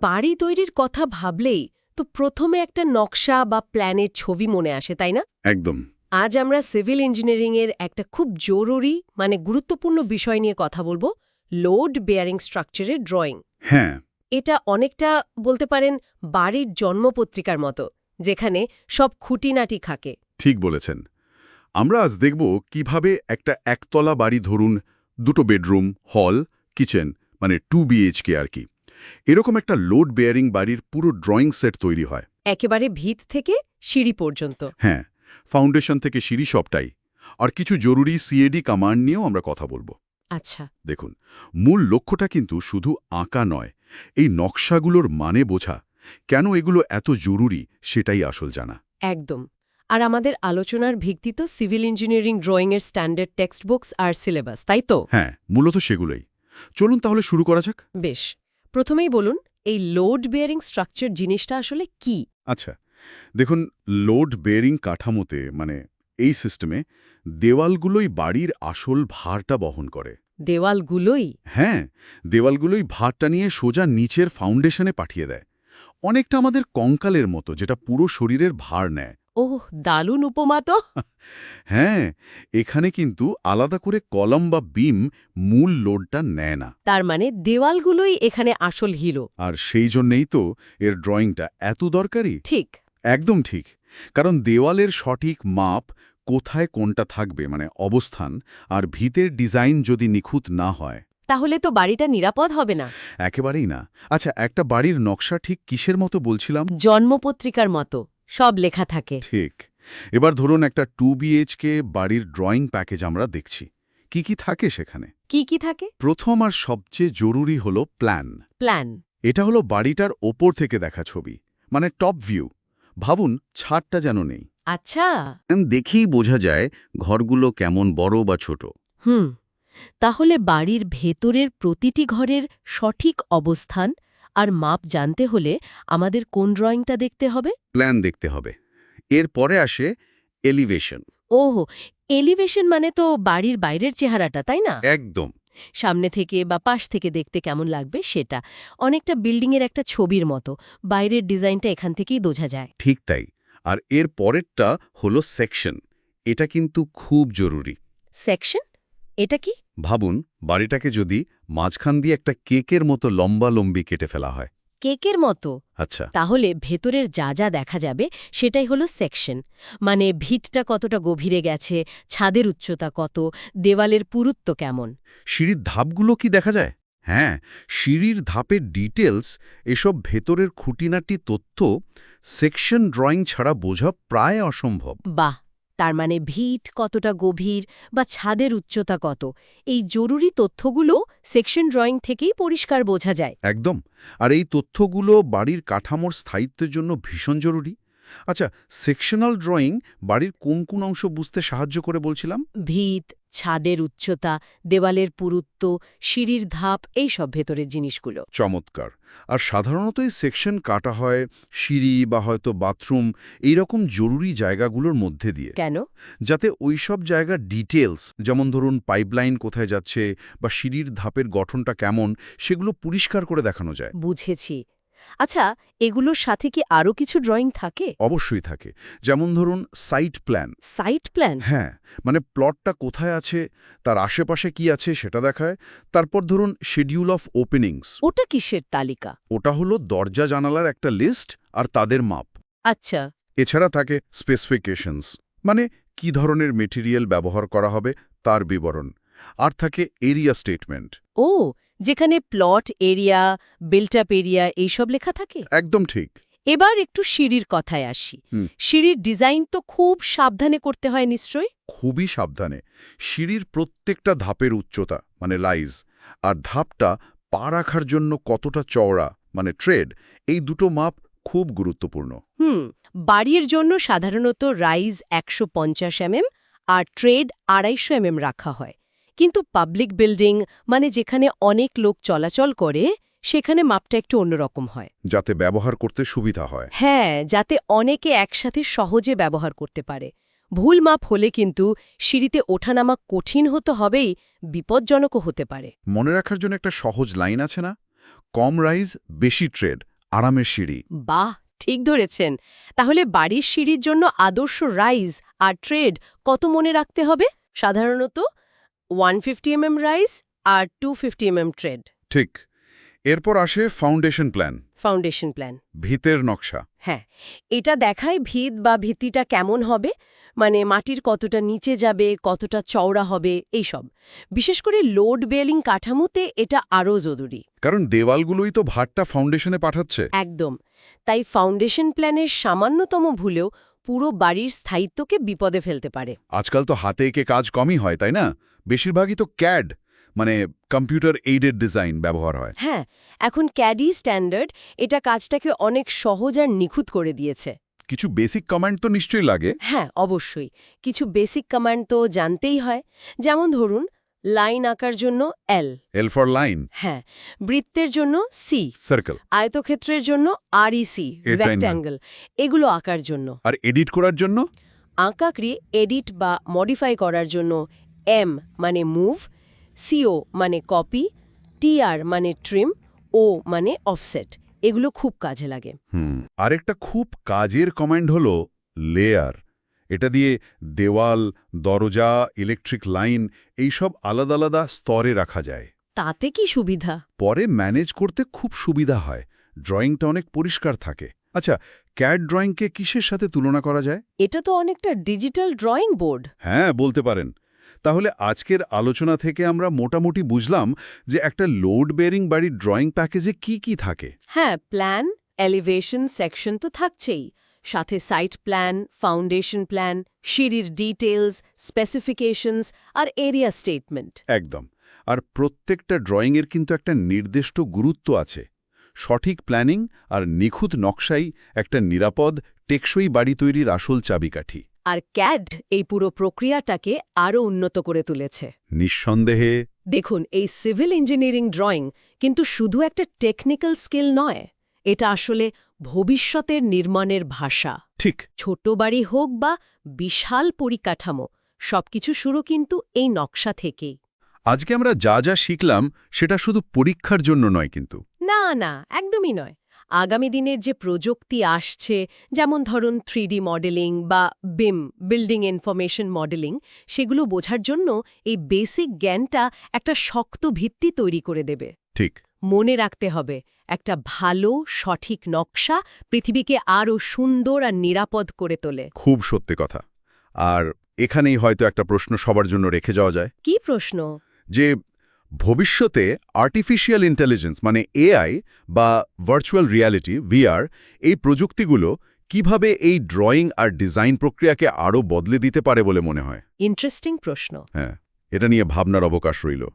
বাড়ি তৈরির কথা ভাবলেই তো প্রথমে একটা নকশা বা প্ল্যানের ছবি মনে আসে তাই না? একদম। আজ আমরা সিভিল ইঞ্জিনিয়ারিংয়ের একটা খুব জরুরি মানে গুরুত্বপূর্ণ বিষয় নিয়ে কথা বলব লোড বেয়ারিং স্ট্রাকচারের ড্রয়িং। হ্যাঁ। এটা অনেকটা বলতে পারেন বাড়ির জন্মপত্রিকার মতো যেখানে সব খুঁটিনাটি থাকে। ঠিক বলেছেন। আমরা আজ দেখব কীভাবে একটা একতলা বাড়ি ধরুন দুটো বেডরুম হল কিচেন মানে টু বিএইচকে আর কি। এরকম একটা লোড বেয়ারিং বাড়ির পুরো ড্রয়িং সেট তৈরি হয়। একেবারে ভিত থেকে সিঁড়ি পর্যন্ত। হ্যাঁ ফাউন্ডেশন থেকে সিঁড়ি সবটাই। আর কিছু জরুরি সিএডি কমান্ড নিয়েও আমরা কথা বলব। আচ্ছা। দেখুন মূল লক্ষ্যটা কিন্তু শুধু আঁকা নয় এই নকশাগুলোর মানে বোঝা। কেন এগুলো এত জরুরি সেটাই আসল জানা। একদম। আর আমাদের আলোচনার ভিত্তি তো সিভিল ইঞ্জিনিয়ারিং ড্রয়িংয়ের স্ট্যান্ডার্ড টেক্সট বুকস আর সিলেবাস তাই তো? হ্যাঁ মূলত সেগুলোই। চলুন তাহলে শুরু করা যাক। বেশ। প্রথমেই বলুন এই লোড বেয়ারিং স্ট্রাকচার জিনিসটা আসলে কি? আচ্ছা দেখুন লোড বেয়ারিং কাঠামোতে মানে এই সিস্টেমে দেওয়ালগুলোই বাড়ির আসল ভারটা বহন করে। দেওয়ালগুলোই? হ্যাঁ দেওয়ালগুলোই ভারটা নিয়ে সোজা নিচের ফাউন্ডেশনে পাঠিয়ে দেয়। অনেকটা আমাদের কঙ্কালের মতো যেটা পুরো শরীরের ভার নেয়। ওহ দালুন উপমা তো। হ্যাঁ এখানে কিন্তু আলাদা করে কলম বা বিম মূল লোডটা নেয় না। তার মানে দেওয়ালগুলোই এখানে আসল হিরো। আর সেই জন্যেই তো এর ড্রয়িংটা এত দরকারি। ঠিক। একদম ঠিক। কারণ দেওয়ালের সঠিক মাপ কোথায় কোনটা থাকবে মানে অবস্থান আর ভিতের ডিজাইন যদি নিখুঁত না হয়। তাহলে তো বাড়িটা নিরাপদ হবে না। একেবারেই না। আচ্ছা একটা বাড়ির নকশা ঠিক কিসের মতো বলছিলাম? জন্মপত্রিকার মতো। সব লেখা থাকে। ঠিক। এবার ধরুন একটা টু বিএইচকে বাড়ির ড্রয়িং প্যাকেজ আমরা দেখছি। কি কি থাকে সেখানে? কি কি থাকে? প্রথম আর সবচেয়ে জরুরি হলো প্ল্যান প্ল্যান এটা হলো বাড়িটার ওপর থেকে দেখা ছবি মানে টপ ভিউ ভাবুন ছাদটা যেন নেই। আচ্ছা। দেখেই বোঝা যায় ঘরগুলো কেমন বড় বা ছোট। হুম। তাহলে বাড়ির ভেতরের প্রতিটি ঘরের সঠিক অবস্থান আর মাপ জানতে হলে আমাদের কোন ড্রয়িংটা দেখতে হবে? প্ল্যান দেখতে হবে। এরপরে আসে এলিভেশন। ওহ এলিভেশন মানে তো বাড়ির বাইরের চেহারাটা তাই না? একদম। সামনে থেকে বা পাশ থেকে দেখতে কেমন লাগবে সেটা। অনেকটা বিল্ডিংয়ের একটা ছবির মতো। বাইরের ডিজাইনটা এখান থেকেই বোঝা যায়। ঠিক তাই। আর এর পরেরটা হলো সেকশন। এটা কিন্তু খুব জরুরি। সেকশন? এটা কি? ভাবুন বাড়িটাকে যদি মাঝখান দিয়ে একটা কেকের মতো লম্বা লম্বি কেটে ফেলা হয়। কেকের মতো? আচ্ছা। তাহলে ভেতরের যা যা দেখা যাবে সেটাই হলো সেকশন। মানে ভিটটা কতটা গভীরে গেছে ছাদের উচ্চতা কত দেওয়ালের পুরুত্ব কেমন? সিঁড়ির ধাপগুলো কি দেখা যায়? হ্যাঁ সিঁড়ির ধাপের ডিটেলস এসব ভেতরের খুঁটিনাটি তথ্য সেকশন ড্রয়িং ছাড়া বোঝা প্রায় অসম্ভব। বাহ! তার মানে ভিট কতটা গভীর বা ছাদের উচ্চতা কত? এই জরুরি তথ্যগুলো সেকশন ড্রয়িং থেকেই পরিষ্কার বোঝা যায়। একদম। আর এই তথ্যগুলো বাড়ির কাঠামোর স্থায়িত্বের জন্য ভীষণ জরুরি। আচ্ছা সেকশনাল ড্রয়িং বাড়ির কোন কোন অংশ বুঝতে সাহায্য করে বলছিলাম? ভিত ছাদের উচ্চতা দেওয়ালের পুরুত্ব সিঁড়ির ধাপ এই সব ভেতরের জিনিসগুলো। চমৎকার। আর সাধারণত এই সেকশন কাটা হয় সিঁড়ি বা হয়তো বাথরুম এইরকম জরুরি জায়গাগুলোর মধ্যে দিয়ে। কেন? যাতে ওইসব জায়গার ডিটেলস যেমন ধরুন পাইপলাইন কোথায় যাচ্ছে বা সিঁড়ির ধাপের গঠনটা কেমন সেগুলো পরিষ্কার করে দেখানো যায়। বুঝেছি। আচ্ছা এগুলোর সাথে কি আরও কিছু ড্রয়িং থাকে? অবশ্যই থাকে। যেমন ধরুন সাইট প্ল্যান। Site plan? হ্যাঁ মানে প্লটটা কোথায় আছে তার আশেপাশে কি আছে সেটা দেখায়। তারপর ধরুন শিডিউল অফ ওপেনিংস। ওটা কিসের তালিকা? ওটা হলো দরজা জানালার একটা লিস্ট আর তাদের মাপ। আচ্ছা। এছাড়া থাকে স্পেসিফিকেশনস মানে কি ধরনের মেটেরিয়াল ব্যবহার করা হবে তার বিবরণ। আর থাকে এরিয়া স্টেটমেন্ট। ও যেখানে plot area built up area এইসব লেখা থাকে? একদম ঠিক। এবার একটু সিঁড়ির কথায় আসি। সিঁড়ির ডিজাইন তো খুব সাবধানে করতে হয় নিশ্চয় খুবই সাবধানে। সিঁড়ির প্রত্যেকটা ধাপের উচ্চতা মানে লাইজ আর ধাপটা পা রাখার জন্য কতটা চওড়া মানে ট্রেড এই দুটো মাপ খুব গুরুত্বপূর্ণ। হুম বাড়ির জন্য সাধারণত রাইজ একশো পঞ্চাশ এমএম আর ট্রেড আড়াইশো এমএম রাখা হয়। কিন্তু পাবলিক বিল্ডিং মানে যেখানে অনেক লোক চলাচল করে সেখানে মাপটা একটু অন্যরকম হয়। যাতে ব্যবহার করতে সুবিধা হয়। হ্যাঁ যাতে অনেকে একসাথে সহজে ব্যবহার করতে পারে। ভুল মাপ হলে কিন্তু সিঁড়িতে ওঠানামা কঠিন হতে হবেই বিপজ্জনকও হতে পারে। মনে রাখার জন্য একটা সহজ লাইন আছে না? কম রাইজ বেশি ট্রেড আরামের সিঁড়ি। বাহ ঠিক ধরেছেন। তাহলে বাড়ির সিঁড়ির জন্য আদর্শ রাইজ আর ট্রেড কত মনে রাখতে হবে? সাধারণত ওয়ান ফিফটি এমএম রাইজ আর টু ফিফটি এমএম ট্রেড ঠিক। এরপর আসে ফাউন্ডেশন প্ল্যান ফাউন্ডেশন প্ল্যান ভিতের নকশা। হ্যাঁ এটা দেখায় ভিত বা ভিত্তিটা কেমন হবে মানে মাটির কতটা নিচে যাবে কতটা চওড়া হবে এইসব। বিশেষ করে লোড বেলিং কাঠামোতে এটা আরও জরুরি। কারণ দেওয়ালগুলোই তো ভাতটা ফাউন্ডেশনে পাঠাচ্ছে। একদম। তাই ফাউন্ডেশন প্ল্যানের সামান্যতম ভুলেও পুরো বাড়ির স্থায়িত্বকে বিপদে ফেলতে পারে। আজকাল তো হাতে এঁকে কাজ কমই হয় তাই না? বেশিরভাগই তো ক্যাড মানে কম্পিউটার এইডেড ডিজাইন ব্যবহার হয়। হ্যাঁ এখন ক্যাডি স্ট্যান্ডার্ড এটা কাজটাকে অনেক সহজ আর নিখুঁত করে দিয়েছে। কিছু বেসিক কমান্ড তো নিশ্চয়ই লাগে। হ্যাঁ অবশ্যই। কিছু বেসিক কমান্ড তো জানতেই হয়। যেমন ধরুন লাইন আঁকার জন্য এল এল ফর লাইন হ্যাঁ বৃত্তের জন্য সি সার্কেল আয়তক্ষেত্রের জন্য আর ইসি। রেক্ট্যাঙ্গেল এগুলো আঁকার জন্য। আর এডিট করার জন্য? আঁকাকরি এডিট বা মডিফাই করার জন্য এম মানে মুভ সিও মানে কপি টিআর মানে ট্রিম ও মানে অফসেট এগুলো খুব কাজে লাগে। আরেকটা খুব কাজের কমান্ড হলো লেয়ার এটা দিয়ে দেওয়াল দরজা ইলেকট্রিক লাইন এইসব আলাদা আলাদা স্তরে রাখা যায়। তাতে কি সুবিধা? পরে ম্যানেজ করতে খুব সুবিধা হয়। ড্রয়িংটা অনেক পরিষ্কার থাকে। আচ্ছা ক্যাড ড্রয়িংকে কিসের সাথে তুলনা করা যায়? এটা তো অনেকটা ডিজিটাল ড্রয়িং বোর্ড হ্যাঁ বলতে পারেন। তাহলে আজকের আলোচনা থেকে আমরা মোটামুটি বুঝলাম যে একটা লোড বেয়ারিং বাড়ির ড্রয়িং প্যাকেজে কি কি থাকে। হ্যাঁ প্ল্যান এলিভেশন সেকশন তো থাকছেই। সাথে সাইট প্ল্যান ফাউন্ডেশন প্ল্যান সিঁড়ির ডিটেলস স্পেসিফিকেশনস আর এরিয়া স্টেটমেন্ট একদম। আর প্রত্যেকটা ড্রয়িংয়ের কিন্তু একটা নির্দিষ্ট গুরুত্ব আছে। সঠিক প্ল্যানিং আর নিখুঁত নকশাই একটা নিরাপদ টেকসই বাড়ি তৈরির আসল চাবিকাঠি। আর ক্যাড এই পুরো প্রক্রিয়াটাকে আরও উন্নত করে তুলেছে। নিঃসন্দেহে। দেখুন এই সিভিল ইঞ্জিনিয়ারিং ড্রয়িং কিন্তু শুধু একটা টেকনিক্যাল স্কিল নয়। এটা আসলে ভবিষ্যতের নির্মাণের ভাষা। ঠিক। ছোট বাড়ি হোক বা বিশাল পরিকাঠামো সবকিছু শুরু কিন্তু এই নকশা থেকেই। আজকে আমরা যা যা শিখলাম সেটা শুধু পরীক্ষার জন্য নয় কিন্তু। না না একদমই নয়। আগামী দিনের যে প্রযুক্তি আসছে যেমন ধরুন থ্রিডি মডেলিং বা বিম বিল্ডিং ইনফরমেশন মডেলিং সেগুলো বোঝার জন্য এই বেসিক জ্ঞানটা একটা শক্ত ভিত্তি তৈরি করে দেবে। ঠিক। মনে রাখতে হবে একটা ভালো সঠিক নকশা পৃথিবীকে আরও সুন্দর আর নিরাপদ করে তোলে। খুব সত্যি কথা। আর এখানেই হয়তো একটা প্রশ্ন সবার জন্য রেখে যাওয়া যায়। কি প্রশ্ন? যে ভবিষ্যতে আর্টিফিশিয়াল ইন্টেলিজেন্স মানে এআই বা ভার্চুয়াল রিয়ালিটি ভিআর এই প্রযুক্তিগুলো কীভাবে এই ড্রয়িং আর ডিজাইন প্রক্রিয়াকে আরও বদলে দিতে পারে বলে মনে হয়? ইন্টারেস্টিং প্রশ্ন। হ্যাঁ এটা নিয়ে ভাবনার অবকাশ রইল।